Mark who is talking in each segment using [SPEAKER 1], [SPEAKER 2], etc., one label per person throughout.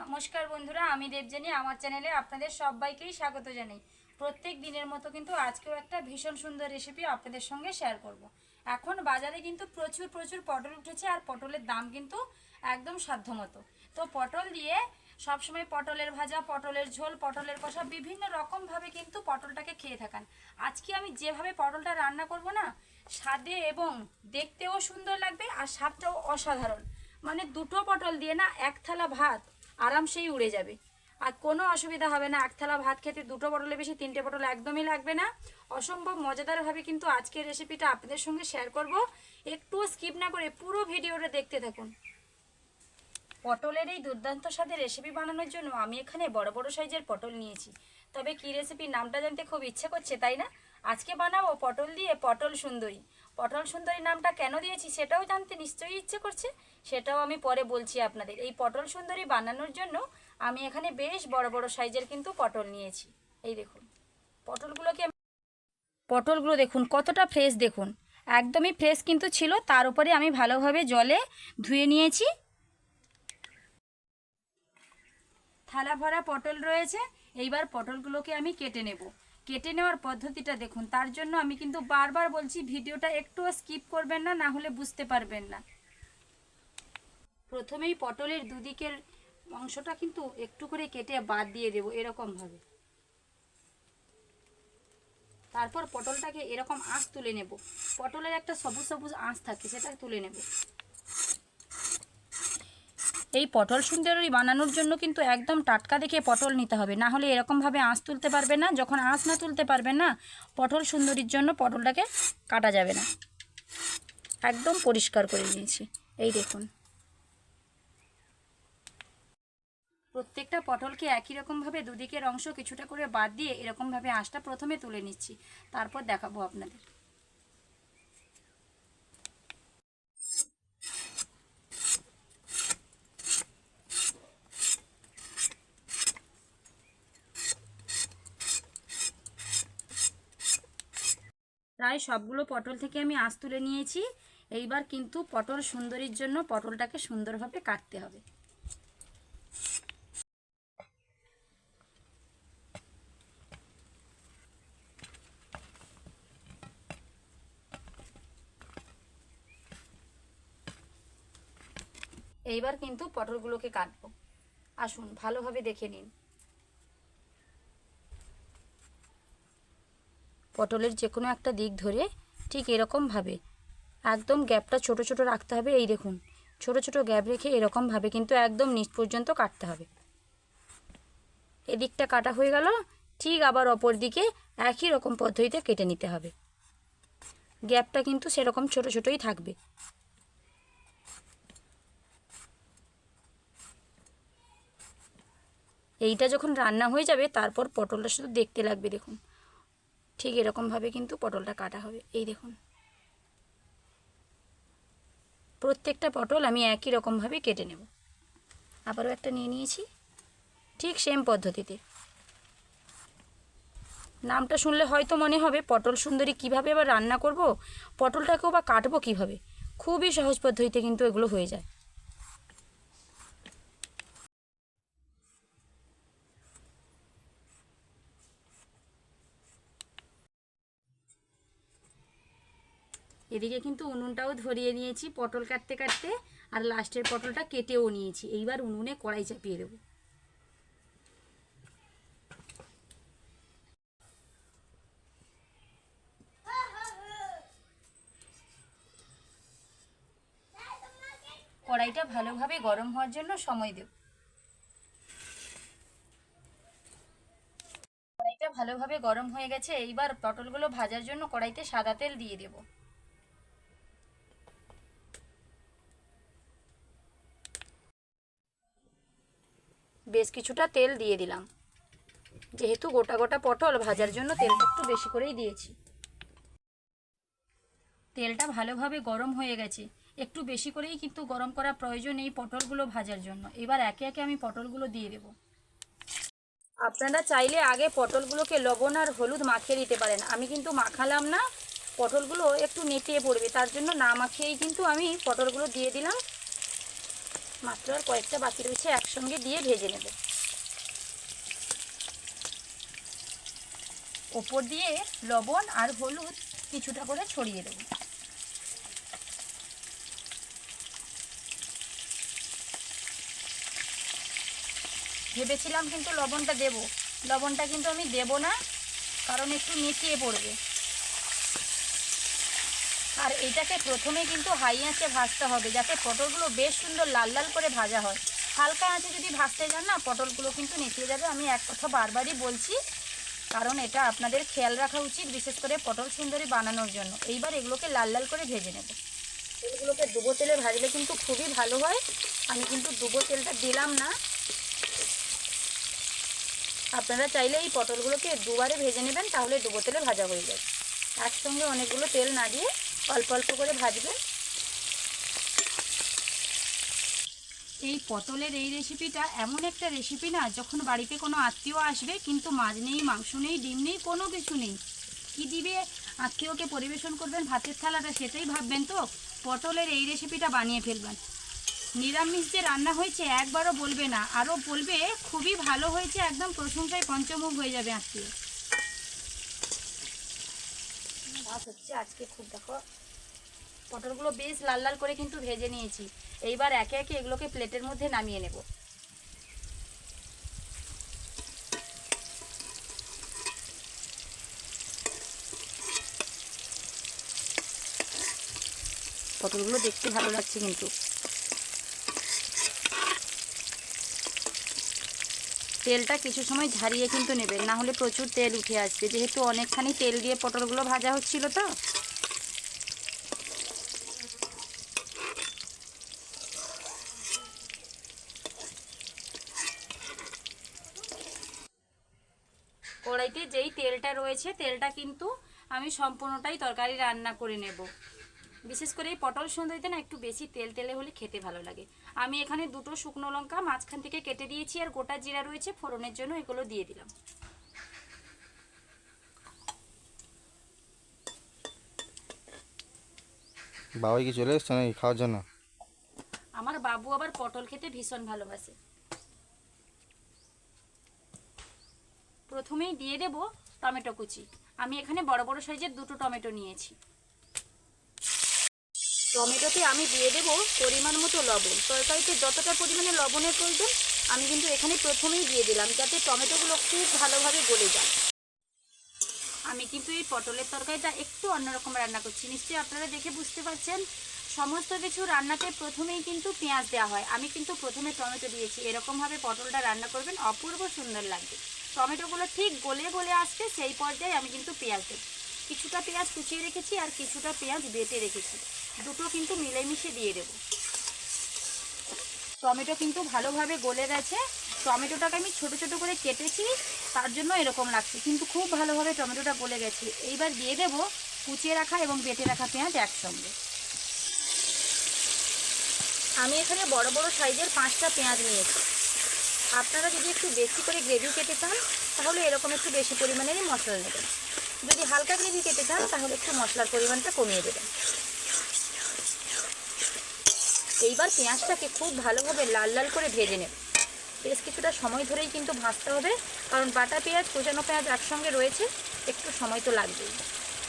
[SPEAKER 1] নমস্কার বন্ধুরা, আমি দেবজানি আমার চ্যানেলে আপনাদের সবাইকেই স্বাগত জানাই। প্রত্যেক দিনের মতো কিন্তু আজকেও একটা ভীষণ সুন্দর রেসিপি আপনাদের সঙ্গে শেয়ার করব। এখন বাজারে কিন্তু প্রচুর প্রচুর পটল উঠেছে আর পটলের দাম কিন্তু একদম সাধ্যমতো। তো পটল দিয়ে সবসময় পটলের ভাজা, পটলের ঝোল, পটলের কষা, বিভিন্ন রকমভাবে কিন্তু পটলটাকে খেয়ে থাকান। আজকে আমি যেভাবে পটলটা রান্না করব না, স্বাদে এবং দেখতেও সুন্দর লাগবে আর স্বাদটাও অসাধারণ। মানে দুটো পটল দিয়ে না, এক থালা ভাত আরামসেই উড়ে যাবে। আর কোনো অসুবিধা হবে না, এক থালা ভাত খেতে দুটো পটলে বেশি, তিনটে পটল একদমই লাগবে না। অসম্ভব মজাদারভাবে কিন্তু আজকের রেসিপিটা আপনাদের সঙ্গে শেয়ার করব। একটুও স্কিপ না করে পুরো ভিডিওটা দেখতে থাকুন। পটলের এই দুর্দান্ত স্বাদের রেসিপি বানানোর জন্য আমি এখানে বড় বড় সাইজের পটল নিয়েছি। তবে কি রেসিপির নামটা জানতে খুব ইচ্ছে করছে, তাই না? আজকে বানাবো পটল দিয়ে পটল সুন্দরী। পটল সুন্দরী নামটা কেন দিয়েছি সেটাও জানতে নিশ্চয়ই ইচ্ছে করছে, সেটাও আমি পরে বলছি আপনাদের। এই পটল সুন্দরী বানানোর জন্য আমি এখানে বেশ বড় বড় সাইজের কিন্তু পটল নিয়েছি। এই দেখুন, পটলগুলোকে পটলগুলো দেখুন, কতটা ফ্রেশ দেখুন। একদমই ফ্রেশ কিন্তু ছিল, তার উপরে আমি ভালোভাবে জলে ধুয়ে নিয়েছি। থালা ভরা পটল রয়েছে, এইবার পটলগুলোকে আমি কেটে নেব। কেটে নেওয়ার পদ্ধতিটা দেখুন। তার জন্য আমি কিন্তু বারবার বলছি, ভিডিওটা একটুও স্কিপ করবেন না না হলে বুঝতে পারবেন না। প্রথমেই পটলের দুদিকের অংশটা কিন্তু একটু করে কেটে বাদ দিয়ে দেব এরকমভাবে তারপর পটলটাকে এরকম আঁশ তুলে নেব। পটলের একটা সবুজ সবুজ আঁশ থাকে, সেটা তুলে নেব। এই পটল সুন্দরী বানানোর জন্য কিন্তু একদম টাটকা দেখে পটল নিতে হবে। না হলে এরকমভাবে আঁশ তুলতে পারবে না। যখন আঁশ না তুলতে পারবে না, পটল সুন্দরীর জন্য পটলটাকে কাটা যাবে না। একদম পরিষ্কার করে নিয়েছি। এই দেখুন। প্রত্যেকটা পটলকে একই রকমভাবে দুদিকের অংশ কিছুটা করে বাদ দিয়ে এরকমভাবে আঁশটা প্রথমে তুলে নিচ্ছি। তারপর দেখাবো আপনাদের। প্রায় সবগুলো পটল থেকে আমি আঁশ তুলে নিয়েছি। এইবার কিন্তু পটল সুন্দরীর জন্য পটলটাকে সুন্দরভাবে কাটতে হবে। এইবার কিন্তু পটলগুলোকে কাটবো। আসুন, ভালোভাবে দেখে নিন। পটলের যে কোনো একটা দিক ধরে ঠিক এরকমভাবে। একদম গ্যাপটা ছোট ছোট রাখতে হবে, এই দেখুন। ছোট ছোট গ্যাপ রেখে এরকমভাবে কিন্তু একদম নিচ পর্যন্ত কাটতে হবে। এদিকটা কাটা হয়ে গেল, ঠিক আবার অপর দিকে একই রকম পদ্ধতিতে কেটে নিতে হবে। গ্যাপটা কিন্তু সেরকম ছোট ছোটই থাকবে। এইটা যখন রান্না হয়ে যাবে, তারপর পটলটা শুধু দেখতে লাগবে, দেখুন। ঠিক এরকমভাবে কিন্তু পটলটা কাটা হবে। এই দেখুন। প্রত্যেকটা পটল আমি একই রকমভাবে কেটে নেব। আবারও একটা নিয়ে নিয়েছি। ঠিক সেম পদ্ধতিতে। নামটা শুনলে হয়তো মনে হবে, পটল সুন্দরী কীভাবে আবার রান্না করব, পটলটাকেও বা কাটবো কীভাবে? খুবই সহজ পদ্ধতিতে কিন্তু এগুলো হয়ে যায়। এদিকে কিন্তু উনুনটাও ধরিয়ে নিয়েছি, পটল কাটতে কাটতে, আর লাস্টের পটলটা কেটেও নিয়েছি। এইবার উনুনে কড়াই চাপিয়ে দেবো। কড়াইটা ভালোভাবে গরম হওয়ার জন্য সময় দেব। কড়াইটা ভালোভাবে গরম হয়ে গেছে, এইবার পটলগুলো ভাজার জন্য কড়াইতে সাদা তেল দিয়ে দেবো। বেশ কিছুটা তেল দিয়ে দিলাম। যেহেতু গোটা গোটা পটল ভাজার জন্য তেলটা একটু বেশি করেই দিয়েছি। তেলটা ভালোভাবে গরম হয়ে গেছে। একটু বেশি করেই কিন্তু গরম করা প্রয়োজন এই পটলগুলো ভাজার জন্য। এবার একে একে আমি পটলগুলো দিয়ে দেব। আপনারা চাইলে আগে পটলগুলোকে লবণ আর হলুদ মাখিয়ে দিতে পারেন। আমি কিন্তু মাখালাম না। পটলগুলো একটু নেতিয়ে পড়বে। তার জন্য না মাখিয়েই কিন্তু আমি পটলগুলো দিয়ে দিলাম। মাত্র আর কয়েকটা বাকি রয়েছে, একসঙ্গে দিয়ে ভেজে নেব। ওপর দিয়ে লবণ আর হলুদ কিছুটা করে ছড়িয়ে দেবো। ভেবেছিলাম কিন্তু লবণটা দেব। লবণটা কিন্তু আমি দেব না, কারণ একটু মিশিয়ে পড়বে। আর এটাকে প্রথমে কিন্তু হাই আঁচে ভাজতে হবে যাতে পটলগুলো বেশ সুন্দর লাল লাল করে ভাজা হয়। হালকা আঁচে যদি ভাজতে যান না, পটলগুলো কিন্তু নেতিয়ে যাবে। আমি এক কথা বারবারই বলছি, কারণ এটা আপনাদের খেয়াল রাখা উচিত বিশেষ করে পটল সুন্দরী বানানোর জন্য। এইবার এগুলোকে লাল লাল করে ভেজে নেব। এগুলোকে ডুবো তেলে ভাজলে কিন্তু খুবই ভালো হয়। আমি কিন্তু ডুবো তেলটা দিলাম না। আপনারা চাইলে এই পটলগুলোকে দুবারে ভেজে নেবেন, তাহলে ডুবো তেলে ভাজা হয়ে যাবে। একসঙ্গে অনেকগুলো তেল না দিয়ে অল্প অল্প করে ভাজবে। এই পটলের এই রেসিপিটা এমন একটা রেসিপি না, যখন বাড়িতে কোনো আত্মীয় আসবে, কিন্তু মাছ নেই, মাংস নেই, ডিম নেই, কোনো কিছু নেই। কি দিবে? আত্মীয়কে পরিবেশন করবেন ভাতের থালাটা, সেটাই ভাববেন তো? পটলের এই রেসিপিটা বানিয়ে ফেলবেন। নিরামিষ যে রান্না হয়েছে, একবারও বলবে না। আরও বলবে, খুবই ভালো হয়েছে, একদম প্রশংসায় পঞ্চমুখ হয়ে যাবে আত্মীয়। ভাত হচ্ছে আজকে খুব দেখো। পটলগুলো বেশ লাল লাল করে কিন্তু ভেজে নিয়েছি। এইবার একে একে এগুলোকে প্লেটের মধ্যে নামিয়ে নেব। পটলগুলো দেখতে ভালো লাগছে কিন্তু। তেলটা কিছু সময় ঝারিয়ে কিন্তু নেবেন, না হলে প্রচুর তেল উঠে আসবে। যেহেতু অনেকখানি তেল দিয়ে পটলগুলো ভাজা হচ্ছিল তো। কড়াইতে যেই তেলটা রয়েছে, তেলটা কিন্তু আমি সম্পূর্ণটাই তরকারি রান্না করে নেব। বিশেষ করে এই পটল সুন্দরীতে না একটু বেশি তেল তেলে হলে খেতে ভালো লাগে। আমি এখানে দুটো শুকনো লঙ্কা মাঝখান থেকে কেটে দিয়েছি আর গোটা জিরা রয়েছে ফোড়নের জন্য এগুলো দিয়ে দিলাম।
[SPEAKER 2] বাবাই কি চলে এসছে নাকি খাওয়ার জন্য?
[SPEAKER 1] আমার বাবু আবার পটল খেতে ভীষণ ভালোবাসে। প্রথমেই দিয়ে দেব টমেটো কুচি। আমি এখানে বড় বড় সাইজের দুটো টমেটো নিয়েছি। টমেটোতে আমি দিয়ে দেব পরিমাণ মতো লবণ। তরকারিতে যতটা পরিমাণে লবণের প্রয়োজন, আমি কিন্তু এখানে প্রথমেই দিয়ে দিলাম, যাতে টমেটোগুলো খুব ভালোভাবে গলে যায়। আমি কিন্তু এই পটলের তরকারিটা একটু অন্যরকম রান্না করছি। নিশ্চয়ই আপনারা দেখে বুঝতে পারছেন, সমস্ত কিছু রান্নাতে প্রথমেই কিন্তু পেঁয়াজ দেওয়া হয়। আমি কিন্তু প্রথমে টমেটো দিয়েছি। এরকমভাবে পটলটা রান্না করবেন, অপূর্ব সুন্দর লাগবে। টমেটোগুলো ঠিক গলে গলে আসবে সেই পর্যায়ে আমি কিন্তু পেঁয়াজ দেব। কিছুটা পেঁয়াজ কুচিয়ে রেখেছি আর কিছুটা পেঁয়াজ বেটে রেখেছি। দুটো কিন্তু মিলেমিশে দিয়ে দেবো। টমেটো কিন্তু ভালোভাবে গলে গেছে। টমেটোটাকে আমি ছোট ছোট করে কেটেছি, তার জন্য এরকম লাগছে। কিন্তু খুব ভালোভাবে টমেটোটা গলে গেছে। এইবার দিয়ে দেব কুচিয়ে রাখা এবং বেটে রাখা পেঁয়াজ একসঙ্গে। আমি এখানে বড় বড় সাইজের পাঁচটা পেঁয়াজ নিয়েছি। আপনারা যদি একটু বেশি করে গ্রেভি কেটে চান, তাহলে এরকম একটু বেশি পরিমাণেরই মশলা নেবেন। যদি হালকা গ্রেভি কেটে চান, তাহলে একটু মশলার পরিমাণটা কমিয়ে দেবেন। এইবার পেঁয়াজটাকে খুব ভালোভাবে লাল লাল করে ভেজে নেব। বেশ কিছুটা সময় ধরেই কিন্তু ভাজতে হবে, কারণ বাটা পেঁয়াজ, কোচানো পেঁয়াজ একসঙ্গে রয়েছে, একটু সময় তো লাগবেই।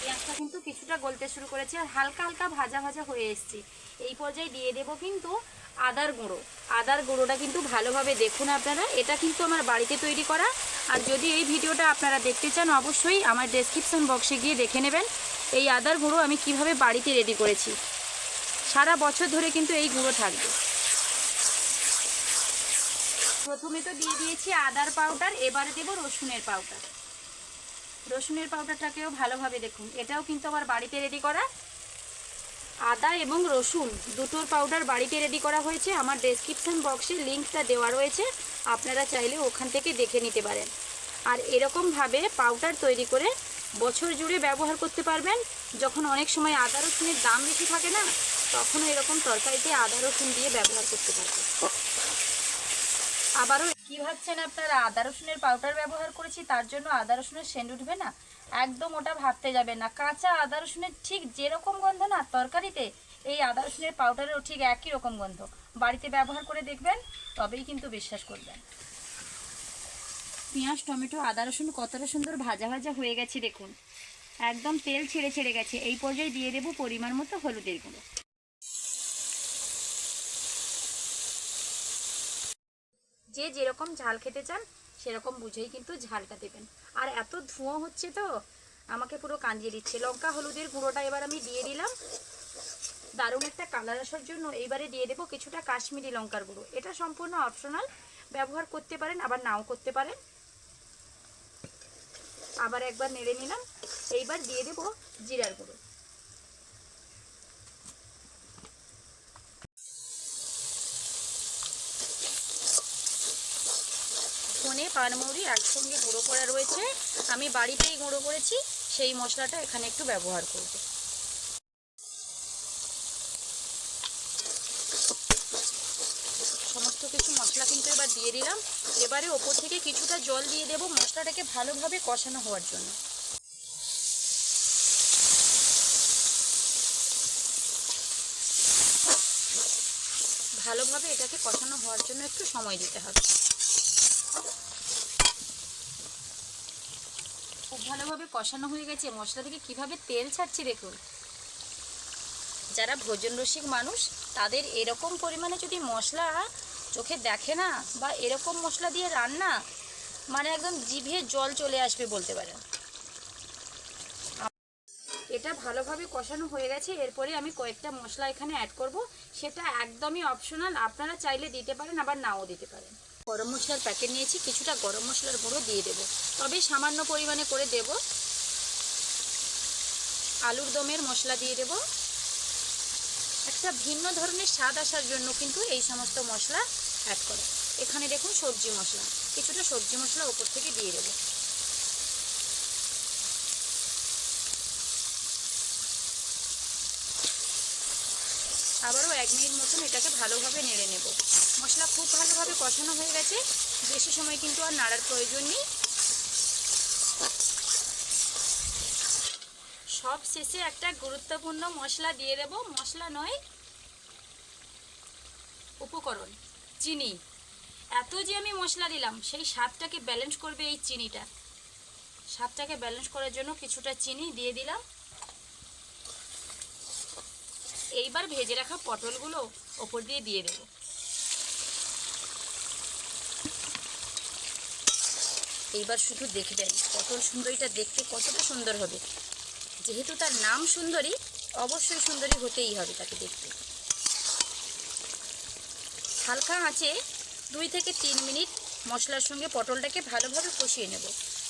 [SPEAKER 1] পেঁয়াজটা কিন্তু কিছুটা গলতে শুরু করেছে আর হালকা হালকা ভাজা ভাজা হয়ে এসছে। এই পর্যায়ে দিয়ে দেব কিন্তু আদার গুঁড়ো। আদার গুঁড়োটা কিন্তু ভালোভাবে দেখুন আপনারা, এটা কিন্তু আমার বাড়িতে তৈরি করা। আর যদি এই ভিডিওটা আপনারা দেখতে চান, অবশ্যই আমার ডেসক্রিপশন বক্সে গিয়ে দেখে নেবেন, এই আদার গুঁড়ো আমি কীভাবে বাড়িতে রেডি করেছি। সারা বছর ধরে কিন্তু এই গুঁড়ো থাকবে। প্রথমে তো দিয়ে দিয়েছি আদার পাউডার, এবারে দেব রসুনের পাউডার। রসুনের পাউডারটাকেও ভালোভাবে দেখুন, এটাও কিন্তু আমার বাড়িতে রেডি করা। আদা এবং রসুন দুটোর পাউডার বাড়িতে রেডি করা হয়েছে। আমার ডেসক্রিপশন বক্সে লিঙ্কটা দেওয়া রয়েছে, আপনারা চাইলে ওখান থেকে দেখে নিতে পারেন। আর এরকমভাবে পাউডার তৈরি করে বছর জুড়ে ব্যবহার করতে পারবেন। যখন অনেক সময় আদা রসুনের দাম বেশি থাকে না তখন এরকম তরকারিতে আদা রসুন দিয়ে ব্যবহার করতে পারবেন। আবারও কি ভাবছেন আপনারা? আদা রসুনের পাউডার ব্যবহার করেছি, তার জন্য আদা রসুনের সেন্ট উঠবে না? একদম ওটা ভাবতে যাবে না। কাঁচা আদা রসুনের ঠিক যেরকম গন্ধ না, তরকারিতে এই আদা রসুনের পাউডারেরও ঠিক একই রকম গন্ধ। বাড়িতে ব্যবহার করে দেখবেন, তবেই কিন্তু বিশ্বাস করবেন। পেঁয়াজ, টমেটো, আদা রসুন, কতটা সুন্দর ভাজা ভাজা হয়ে গেছে দেখুন। একদম তেল ছেড়ে ছেড়ে গেছে। এই পর্যায়ে দিয়ে দেবো পরিমাণ মতো হলুদের গুঁড়ো। যে যেরকম ঝাল খেতে চান, সেরকম বুঝেই কিন্তু ঝালটা দেবেন। আর এত ধোঁয়া হচ্ছে তো, আমাকে পুরো কাঞ্জিয়ে দিচ্ছে। লঙ্কা, হলুদের গুঁড়োটা এবার আমি দিয়ে দিলাম। দারুণ একটা কালার আসার জন্য এইবারে দিয়ে দেবো কিছুটা কাশ্মীরি লঙ্কার গুঁড়ো। এটা সম্পূর্ণ অপশনাল ব্যবহার করতে পারেন, আবার নাও করতে পারেন। আবার একবার নেড়ে নিলাম। এইবার দিয়ে দেবো জিরার গুঁড়ো। ধনে, পানমৌরি একসঙ্গে গুঁড়ো করা রয়েছে। আমি বাড়িতেই গুঁড়ো করেছি, সেই মশলাটা এখানে একটু ব্যবহার করব সমস্ত কিছু মশলা কিন্তু এবার দিয়ে দিলাম। এবারে ওপর থেকে কিছুটা জল দিয়ে দেব মশলাটাকে ভালোভাবে কষানো হওয়ার জন্য। ভালোভাবে এটাকে কষানো হওয়ার জন্য একটু সময় দিতে হবে। খুব ভালোভাবে কষানো হয়ে গেছে। মশলা থেকে কীভাবে তেল ছাড়ছে দেখুন। যারা ভোজন রসিক মানুষ, তাদের এরকম পরিমাণে যদি মশলা চোখে দেখে না বা এরকম মশলা দিয়ে রান্না মানে একদম জিভে জল চলে আসবে বলতে পারেন। এটা ভালোভাবে কষানো হয়ে গেছে, এরপরে আমি কয়েকটা মশলা এখানে অ্যাড করব। সেটা একদমই অপশনাল আপনারা চাইলে দিতে পারেন, আবার নাও দিতে পারেন। গরম মশলার প্যাকেট নিয়েছি, কিছুটা গরম মশলার গুঁড়ো দিয়ে দেব। তবে সামান্য পরিমাণে করে দেব। আলুর দমের মশলা দিয়ে দেব। একটা ভিন্ন ধরনের স্বাদ আসার জন্য কিন্তু এই সমস্ত মশলা অ্যাড করে। এখানে দেখুন সবজি মশলা। কিছুটা সবজি মশলা ওপর থেকে দিয়ে দেবো। আবারও এক মিনিট মতন এটাকে ভালোভাবে নেড়ে নেব। মশলা খুব ভালোভাবে কষানো হয়ে গেছে। বেশি সময় কিন্তু আর নাড়ার প্রয়োজন নেই। সব শেষে একটা গুরুত্বপূর্ণ মশলা দিয়ে দেব। মশলা নয়, উপকরণ, চিনি। এত যে আমি মশলা দিলাম, সেই স্বাদটাকে ব্যালেন্স করবে এই চিনিটা। স্বাদটাকে ব্যালেন্স করার জন্য কিছুটা চিনি দিয়ে দিলাম। এইবার ভেজে রাখা পটলগুলো ওপর দিয়ে দিয়ে দেব। এইবার শুধু দেখে দেখবেন, পটল সুন্দরীটা দেখতে কতটা সুন্দর হবে। যেহেতু তার নাম সুন্দরী, অবশ্যই সুন্দরী হতেই হবে তাকে দেখতে। হালকা আঁচে দুই থেকে তিন মিনিট মশলার সঙ্গে পটলটাকে ভালোভাবে কষিয়ে নেব।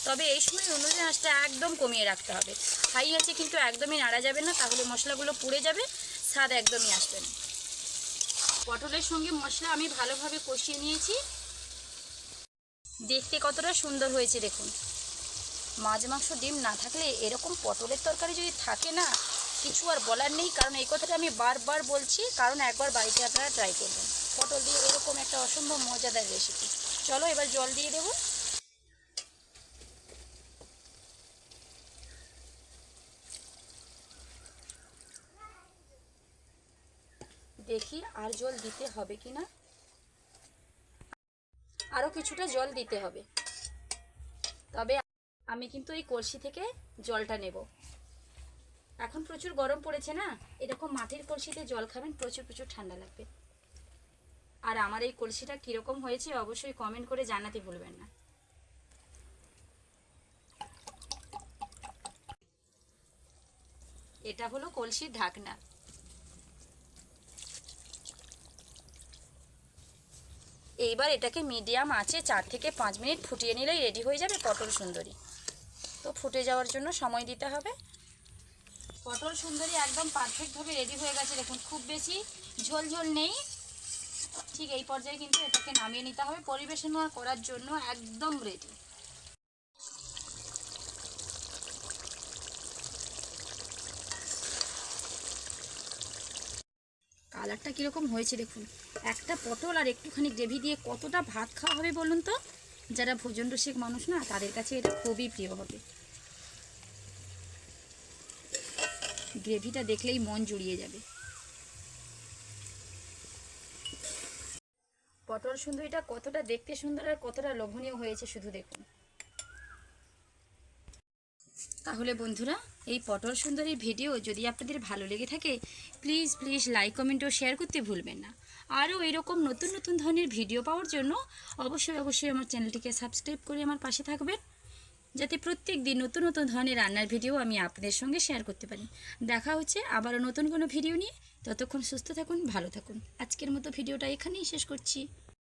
[SPEAKER 1] তবে এই সময় উনুনের আঁচটা একদম কমিয়ে রাখতে হবে। হাই আছে কিন্তু একদমই নাড়া যাবে না, তাহলে মশলাগুলো পুড়ে যাবে, স্বাদ একদমই আসবে না। পটলের সঙ্গে মশলা আমি ভালোভাবে কষিয়ে নিয়েছি। দেখতে কতটা সুন্দর হয়েছে দেখুন। মাছ মাংস ডিম না থাকলে এরকম পটলের তরকারি যদি থাকে না, কিছু আর বলার নেই। কারণ এই কথাটা আমি বারবার বলছি, কারণ একবার বাড়িতে আপনারা ট্রাই করবেন। পটল দিয়ে এরকম একটা অসম্ভব মজাদার রেসিপি চলো এবার জল দিয়ে দেবো। দেখি আর জল দিতে হবে কি না আরও কিছুটা জল দিতে হবে। তবে আমি কিন্তু এই কলসি থেকে জলটা নেব। এখন প্রচুর গরম পড়েছে না? এরকম মাটির কলসিতে জল খাবেন, প্রচুর প্রচুর ঠান্ডা লাগবে। আর আমার এই কলসিটা কীরকম হয়েছে অবশ্যই কমেন্ট করে জানাতে ভুলবেন না। এটা হলো কলসির ঢাকনা। এইবার এটাকে মিডিয়াম আঁচে চার থেকে পাঁচ মিনিট ফুটিয়ে নিলেই রেডি হয়ে যাবে পটল সুন্দরী। তো ফুটে যাওয়ার জন্য সময় দিতে হবে। পটল সুন্দরী একদম পারফেক্টভাবে রেডি হয়ে গেছে। দেখুন, খুব বেশি ঝোল ঝোল নেই। ঠিক এই পর্যায়ে কিন্তু এটাকে নামিয়ে নিতে হবে। পরিবেশন করার জন্য একদম রেডি কালারটা কীরকম হয়েছে দেখুন। একটা পটল আর একটুখানি গ্রেভি দিয়ে কতটা ভাত খাওয়া হবে বলুন তো? যারা ভোজন রসিক মানুষ না, তাদের কাছে এটা খুবই প্রিয় হবে। গ্রেভিটা দেখলেই মন জুড়িয়ে যাবে। পটল সুন্দরীটা কতটা দেখতে সুন্দর আর কতটা লোভনীয় হয়েছে শুধু দেখুন। তাহলে বন্ধুরা, এই পটল সুন্দরীর ভিডিও যদি আপনাদের ভালো লেগে থাকে প্লিজ প্লিজ লাইক কমেন্ট ও শেয়ার করতে ভুলবেন না। আরও এরকম নতুন নতুন ধরনের ভিডিও পাওয়ার জন্য অবশ্যই অবশ্যই আমার চ্যানেলটিকে সাবস্ক্রাইব করে আমার পাশে থাকবেন। যাতে প্রত্যেক দিন নতুন নতুন ধরনের রান্নার ভিডিও আমি আপনাদের সঙ্গে শেয়ার করতে পারি। দেখা হচ্ছে আবারও নতুন কোনো ভিডিও নিয়ে। ততক্ষণ সুস্থ থাকুন, ভালো থাকুন। আজকের মতো ভিডিওটা এখানেই শেষ করছি।